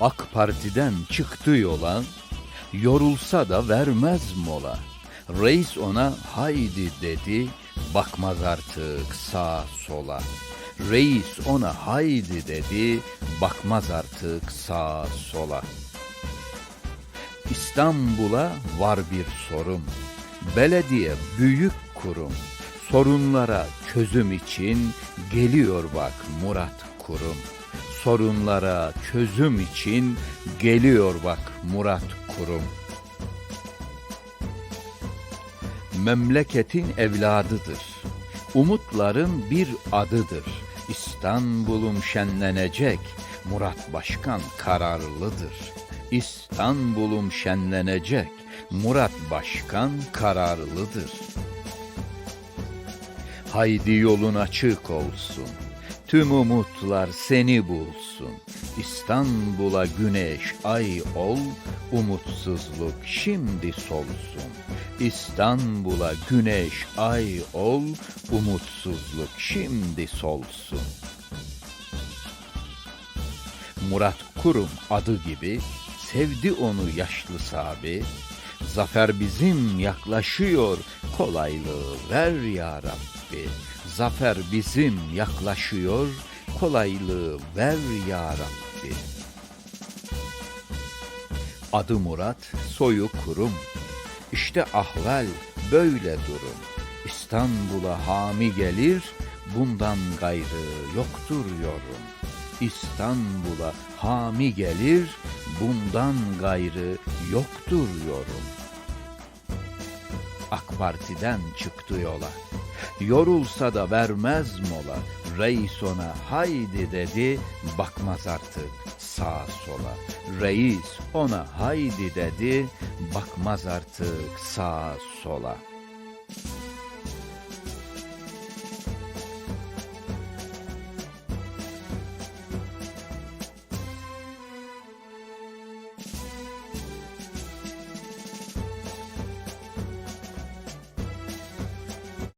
AK Parti'den çıktı yola, yorulsa da vermez mola. Reis ona haydi dedi, bakmaz artık sağa sola. Reis ona haydi dedi, bakmaz artık sağa sola. İstanbul'a var bir sorum. Belediye büyük kurum. Sorunlara çözüm için geliyor bak Murat Kurum. Sorunlara çözüm için geliyor bak Murat Kurum. Memleketin evladıdır. Umutların bir adıdır. İstanbul'um şenlenecek. Murat Başkan kararlıdır. İstanbul'um şenlenecek. Murat Başkan kararlıdır. Haydi yolun açık olsun. Tüm umutlar seni bulsun. İstanbul'a güneş ay ol, umutsuzluk şimdi solsun. İstanbul'a güneş ay ol, umutsuzluk şimdi solsun. Murat Kurum adı gibi sevdi onu yaşlı sabi. Zafer bizim yaklaşıyor, kolaylığı ver ya Rabbi. Zafer bizim yaklaşıyor, kolaylığı ver ya Rabbi. Adı Murat, soyu kurum. İşte ahval böyle durum. İstanbul'a hami gelir, bundan gayrı yoktur yorum. İstanbul'a hami gelir, bundan gayrı yoktur yorum. AK Parti'den çıktı yola. Yorulsa da vermez mola. Reis ona haydi dedi, bakmaz artık sağa sola. Reis ona haydi dedi, bakmaz artık sağa sola.